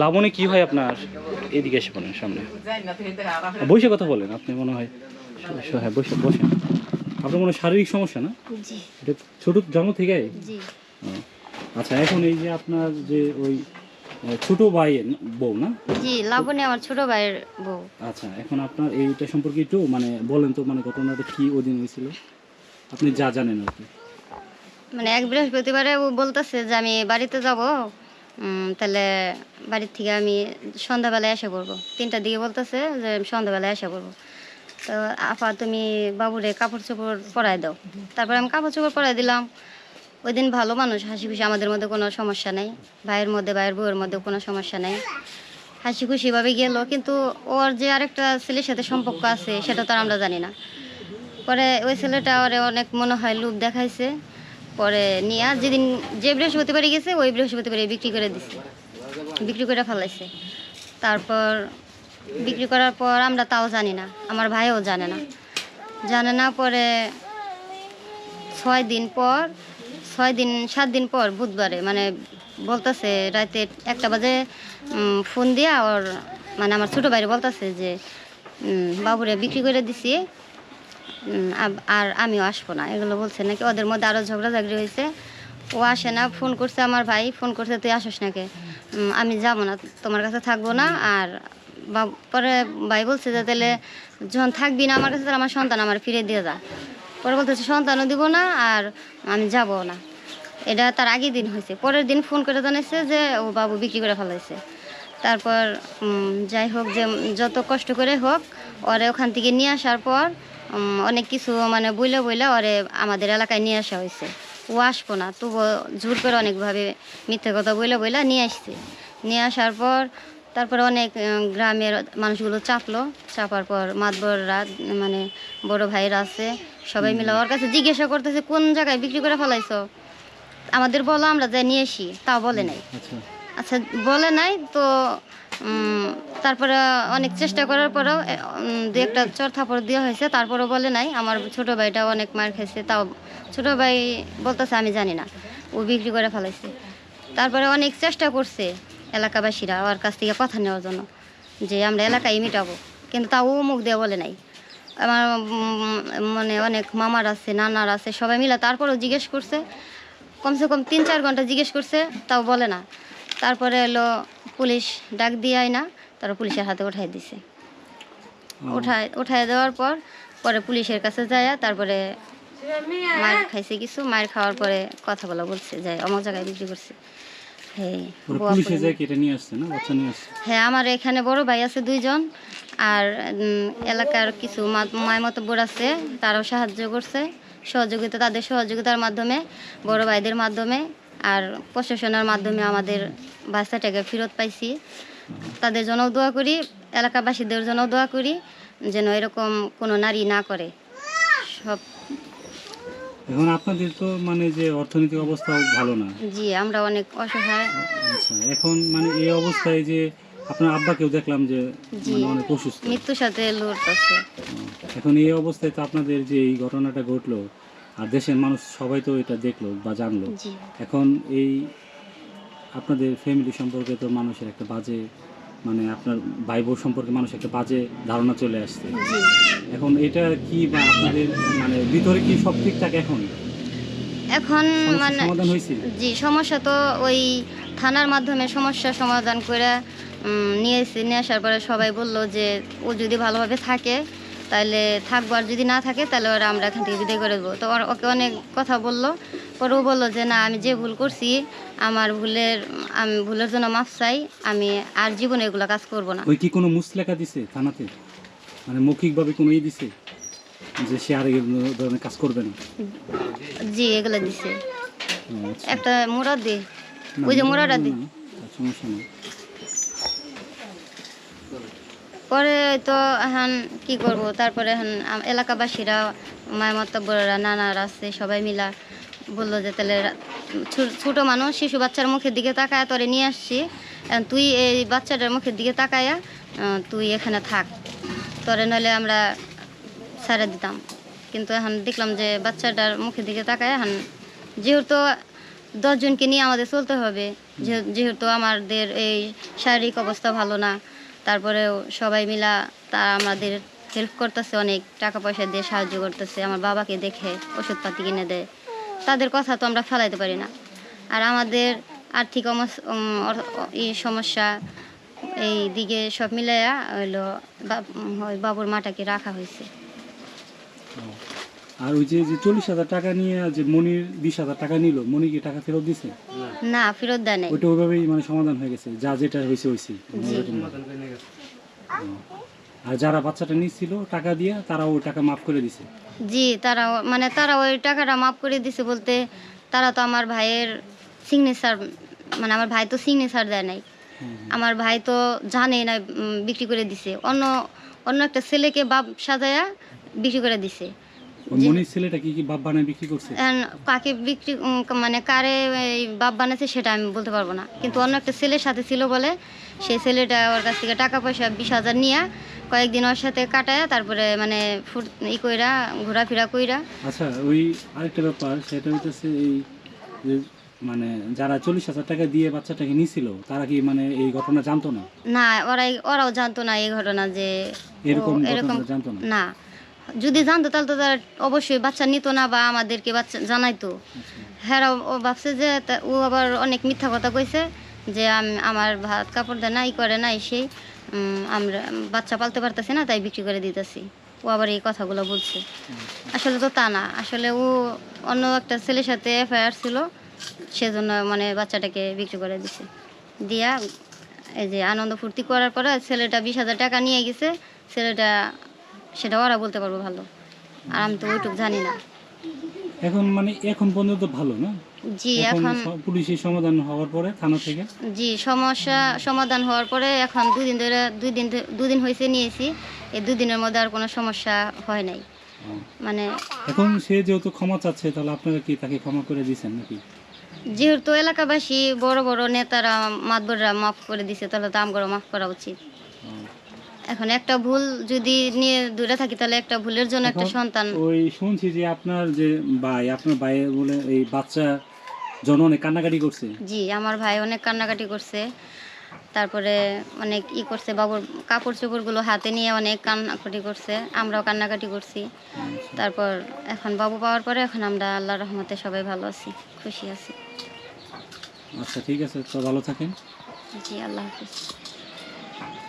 লাবণে কি হয় আপনার? এদিকে এসে পড়েন সামনে। বসে কথা বলেন আপনি মনে হয় হ্যাঁ বসে বসেন। আপনার মনে শারীরিক সমস্যা না? এটা ছোট জন্ম থেকে? আচ্ছা এখন এই যে আপনার যে ওই ছোট ভাইয়ের বউ না? জি লাবণী আমার ছোট ভাইয়ের বউ। আচ্ছা এখন আপনার এইটা সম্পর্কে একটু মানে বলেন তো মানে ঘটনাটা কি ওদিন হয়েছিল? আপনি যা জানেন আর কি। মানে এক বৃহস্পতিবারে ও বলতেছে যে আমি বাড়িতে যাব। তাহলে বাড়ির থেকে আমি সন্ধ্যাবেলায় আসা করব। তিনটার দিকে বলতেছে যে সন্ধ্যাবেলায় এসে করব। তো আপা, তুমি বাবুরে কাপড় চোপড় পরাই দাও। তারপরে আমি কাপড় চোপড় পরাই দিলাম। ওই দিন ভালো মানুষ, হাসি খুশি, আমাদের মধ্যে কোনো সমস্যা নেই। ভাইয়ের মধ্যে, ভাইয়ের বউয়ের মধ্যে কোনো সমস্যা নেই। হাসি খুশিভাবে গেল, কিন্তু ওর যে আরেকটা ছেলের সাথে সম্পর্ক আছে, সেটা তো আমরা জানি না। পরে ওই ছেলেটা ওরে অনেক মনে হয় লোভ দেখাইছে। পরে নিয়ে যেদিন যে বৃহস্পতিবারে গেছে, ওই বৃহস্পতিবারে বিক্রি করে দিছে। বিক্রি করে ফেলাইছে। তারপর বিক্রি করার পর আমরা তাও জানি না, আমার ভাইও জানে না। জানে না পরে ছয় দিন পর, ছয় দিন, সাত দিন পর বুধবারে মানে বলতেছে রাতে একটা বাজে ফোন দিয়া ওর মানে আমার ছোটো বাইরে বলতেছে যে বাবুরে বিক্রি করে দিছি। আর আমিও আসব না। এগুলো বলছে নাকি ওদের মধ্যে আরও ঝগড়াঝাগড়ি হয়েছে। ও আসে না, ফোন করছে আমার ভাই, ফোন করছে, তুই আসিস নাকি? আমি যাব না, তোমার কাছে থাকব না। আর পরে ভাই বলছে যে, তাহলে যখন থাকবি না আমার কাছে, তাহলে আমার সন্তান আমার ফিরে দিয়ে যা। পরে বলতেছে, সন্তানও দিব না আর আমি যাব না। এটা তার আগের দিন হয়েছে। পরের দিন ফোন করে জানাইছে যে, ও বাবু বিক্রি করে ফেলাইছে। তারপর যাই হোক যে, যত কষ্ট করে হোক, ওরে ওখান থেকে নিয়ে আসার পর অনেক কিছু মানে বইলে বইলে ওরে আমাদের এলাকায় নিয়ে আসা হয়েছে। ও আসব না তবু জোর করে অনেকভাবে মিথ্যে কথা বইলে বইলে নিয়ে আসছে। নিয়ে আসার পর তারপরে অনেক গ্রামের মানুষগুলো চাপলো। চাপার পর মাতবররা মানে বড় ভাইরা আছে সবাই মিলে ওর কাছে জিজ্ঞাসা করতেছে কোন জায়গায় বিক্রি করে ফেলাইছো? আমাদের বলো আমরা যাই নিয়ে আসি তাও বলে নাই। আচ্ছা বলে নাই, তো তারপরে অনেক চেষ্টা করার পরেও দু একটা চর থাপড় দেওয়া হয়েছে, তারপরেও বলে নাই। আমার ছোট ভাইটাও অনেক মার খেয়েছে, তাও ছোট ভাই বলতেছে, আমি জানি না, ও বিক্রি করে ফেলাইছে। তারপরে অনেক চেষ্টা করছে এলাকাবাসীরা ওর কাছ থেকে কথা নেওয়ার জন্য, যে আমরা এলাকায় মিটাবো। কিন্তু তাও মুখ দিয়ে বলে নাই। আমার মানে অনেক মামার আছে, নানার আছে, সবাই মিলে তারপরেও জিজ্ঞেস করছে, কমসে কম তিন চার ঘণ্টা জিজ্ঞেস করছে, তাও বলে না। তারপরে এলো পুলিশ ডাক দিয়ে না তারা পুলিশের হাতে উঠাই দিছে। উঠায় উঠায় দেওয়ার পর পরে পুলিশের কাছে যায় তারপরে মার খাইছে কিছু মার খাওয়ার পরে কথা বলা বলছে যে অমুক জায়গায় বিক্রি করছে। হ্যাঁ পরে বুয়া পুলিশে করে- যায় কি এটা নিয়ে আসছে না বাচ্চা নিয়ে আসছে? হ্যাঁ আমার এখানে বড় ভাই আছে দুইজন আর এলাকার কিছু মায় মতো বোর আছে তারাও সাহায্য করছে। সহযোগিতা তাদের সহযোগিতার মাধ্যমে বড় ভাইদের মাধ্যমে আর প্রশাসনের মাধ্যমে আমাদের বাচ্চাটাকে ফেরত পাইছি। তাদের জন্যও দোয়া করি এলাকাবাসীদের জন্যও দোয়া করি যেন এরকম কোনো নারী না করে। সব এখন আপনাদের তো মানে যে অর্থনৈতিক অবস্থা ভালো না। জি আমরা অনেক অসহায়। আচ্ছা এখন মানে এই অবস্থায় যে আপনার আব্বাকেও দেখলাম যে। মানে অনেক অসুস্থ। মৃত্যুর সাথে লড়তেছে। এখন এই অবস্থায় তো আপনাদের যে এই ঘটনাটা ঘটলো আর দেশের মানুষ সবাই তো এটা দেখল বা জানলো। এখন এই আপনাদের ফ্যামিলি সম্পর্কে তো মানুষের একটা বাজে মানে আপনার ভাই বোন সম্পর্কে মানুষ একটা বাজে ধারণা চলে আসছে। এখন এটা কি বা আপনাদের মানে ভিতরে কি সব ঠিকঠাক এখন? এখন মানে জি সমস্যা তো ওই থানার মাধ্যমে সমস্যা সমাধান করে উম, নিয়ে এসে নিয়ে আসার পরে সবাই বলল যে ও যদি ভালোভাবে থাকে তাহলে থাকব আর যদি না থাকে তাহলে ওরা আমরা এখান থেকে বিদায় করে দেবো। তো ওর- ওকে অনেক কথা বলল। পরে ও বলল যে না আমি যে ভুল করছি আমার ভুলের আমি ভুলের জন্য মাফ চাই আমি আর জীবনে এগুলো কাজ করব না। ওই কি কোনো মুসলেখা দিছে থানাতে? মানে মৌখিকভাবে কোনো ই দিছে? যে সে আর ধরনের কাজ করবে না? জি এগুলো দিছে। আচ্ছা। একটা মুরাদ দি। ওই যে মোড়াটা দি। সমস্যা নেই। পরে তো এখন কি করব? তারপরে এখন এলাকাবাসীরা, মায়ের মতব্বরা নানার আছে, সবাই মিলা বলল যে তাহলে ছোট মানুষ, শিশু বাচ্চার মুখের দিকে তাকায় তোরে নিয়ে আসছি। তুই এই বাচ্চাটার মুখের দিকে তাকায়া তুই এখানে থাক। তোরে নইলে আমরা ছেড়ে দিতাম। কিন্তু এখন দেখলাম যে বাচ্চাটার মুখের দিকে তাকায় এখন যেহেতু দশজনকে নিয়ে আমাদের চলতে হবে যেহেতু আমাদের এই শারীরিক অবস্থা ভালো না তারপরেও সবাই মিলা তা আমাদের হেল্প করতেছে, অনেক টাকা পয়সা দিয়ে সাহায্য করতেছে, আমার বাবাকে দেখে ওষুধপাতি কিনে দেয়। তাদের কথা তো আমরা ফেলাইতে পারি না। আর আমাদের আর্থিক এই সমস্যা এই দিকে সব মিলাইয়া হইল বাবুর মাটাকে রাখা হয়েছে আর ওই যে যে চল্লিশ হাজার টাকা নিয়ে যে মনির বিশ হাজার টাকা নিল মনি কি টাকা ফেরত দিছে? না ফেরত দেয় নাই। ওইটা ওইভাবেই মানে সমাধান হয়ে গেছে যা যেটা হয়েছে হয়েছে। না। আর যারা বাচ্চাটা নিচ্ছিল টাকা দিয়ে তারা ওই টাকা মাফ করে দিছে। জি তারা মানে তারা ওই টাকাটা মাফ করে দিছে বলতে তারা তো আমার ভাইয়ের সিগনেচার মানে আমার ভাই তো সিগনেচার দেয় নাই। আমার ভাই তো জানে না বিক্রি করে দিছে। অন্য অন্য একটা ছেলেকে বাপ সাজায়া বিক্রি করে দিছে। মনির ছেলেটা কি কি বাপ বানায় বিক্রি করছে? কাকে বিক্রি মানে কারে বাপ বানাচ্ছে সেটা আমি বলতে পারব না। কিন্তু অন্য একটা ছেলের সাথে ছিল বলে সেই ছেলেটা ওর কাছ থেকে টাকা পয়সা বিশ হাজার নিয়ে কয়েকদিন ওর সাথে কাটায় তারপরে মানে ফুট ই কইরা ঘোরাফেরা কইরা। আচ্ছা ওই আরেকটা ব্যাপার সেটা হইতেছে এই মানে যারা চল্লিশ হাজার টাকা দিয়ে বাচ্চাটাকে নিছিল তারা কি মানে এই ঘটনা জানতো না? না ওরাই ওরাও জানতো না এই ঘটনা যে এরকম এরকম জানতো না যদি জানতো, তাহলে তো তার অবশ্যই বাচ্চা নিত না বা আমাদেরকে বাচ্চা জানাইতো। হ্যাঁ ও ভাবছে যে ও আবার অনেক মিথ্যা কথা কইছে যে আমি, আমার ভাত কাপড় দেয় না ই করে না সেই আমরা, বাচ্চা পালতে পারতেছি না, তাই বিক্রি করে দিতেছি। ও আবার এই কথাগুলো বলছে। আসলে তো তা না, আসলে ও অন্য একটা ছেলের সাথে এফআইআর ছিল, সেজন্য মানে বাচ্চাটাকে বিক্রি করে দিছে। দিয়া এই যে আনন্দ ফুর্তি করার পরে ছেলেটা বিশ হাজার টাকা নিয়ে গেছে, ছেলেটা সেটা ওরা বলতে পারব ভালো। আর আমি তো ওইটুক জানি না। এখন মানে এখন পর্যন্ত ভালো না? জি এখন পুলিশের সমাধান হওয়ার পরে থানা থেকে? জি সমস্যা সমাধান হওয়ার পরে এখন দুদিন ধরে দুই দিন দুদিন হয়েছে নিয়েছি। এই দুদিনের মধ্যে আর কোনো সমস্যা হয় নাই। মানে এখন সে যেহেতু ক্ষমা চাচ্ছে তাহলে আপনারা কি তাকে ক্ষমা করে দিয়েছেন নাকি? যেহেতু এলাকাবাসী বড় বড় নেতারা মাতবররা মাফ করে দিছে তাহলে তো আমগরও মাফ করা উচিত। এখন একটা ভুল যদি নিয়ে দূরে থাকি তাহলে একটা ভুলের জন্য একটা সন্তান। ওই শুনছি যে আপনার যে ভাই আপনার ভাই বলে এই বাচ্চা জন অনেক কান্নাকাটি করছে। জি আমার ভাই অনেক কান্নাকাটি করছে। তারপরে অনেক ই করছে বাবুর কাপড় চোপড়গুলো হাতে নিয়ে অনেক কান্নাকাটি করছে আমরাও কান্নাকাটি করছি। তারপর এখন বাবু পাওয়ার পরে এখন আমরা আল্লাহ রহমতে সবাই ভালো আছি খুশি আছি। আচ্ছা ঠিক আছে তো ভালো থাকেন। জি আল্লাহ হাফিজ।